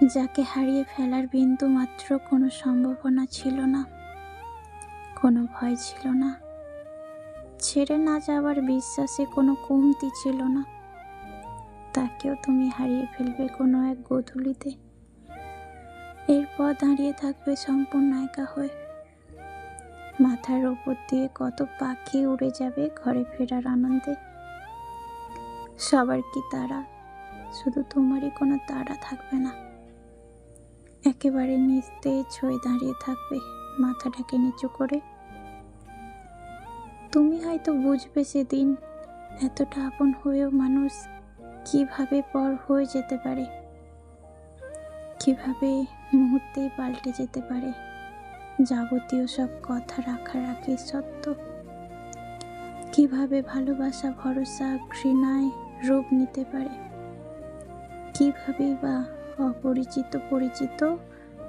যাকে হারিয়ে ফেলার বিন্দু মাত্র কোনো সম্ভাবনা ছিল না, কোনো ভয় ছিল না। ছেড়ে না যাওয়ার বিশ্বাসে কোনো কমতি ছিল না। তাকেও তুমি হারিয়ে ফেলবে কোনো এক গোধূলিতে। এরপর দাঁড়িয়ে থাকবে সম্পূর্ণ একা হয়ে। মাথার ওপর দিয়ে কত পাখি উড়ে যাবে ঘরে ফেরার আনন্দে। সবার কি তারা? শুধু তোমারই কোনো তারা থাকবে না। একেবারে নিস্তেজ হয়ে দাঁড়িয়ে থাকবে, মাথাটাকে নিচু করে। তুমি হয়তো বুঝবে সেদিন এতটা আপন হয়েও মানুষ কীভাবে পর হয়ে যেতে পারে, কীভাবে মুহূর্তেই পাল্টে যেতে পারে, যাবতীয় সব কথা রাখারাখি সত্য। কীভাবে ভালোবাসা, ভরসা, ঘৃণায় রূপ নিতে পারে কিভাবেই বা অপরিচিত পরিচিত,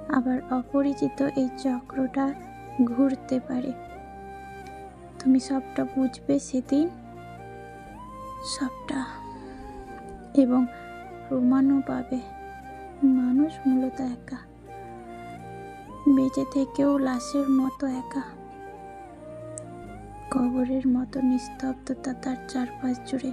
আবার অপরিচিত এই চক্রটা ঘুরতে পারে। তুমি সবটা বুঝবে সেদিন। সবটা। এবং প্রমাণও পাবে। মানুষ মূলত একা। বেঁচে থেকেও লাশের মতো একা। কবরের মতো নিস্তব্ধতা তার চারপাশ জুড়ে।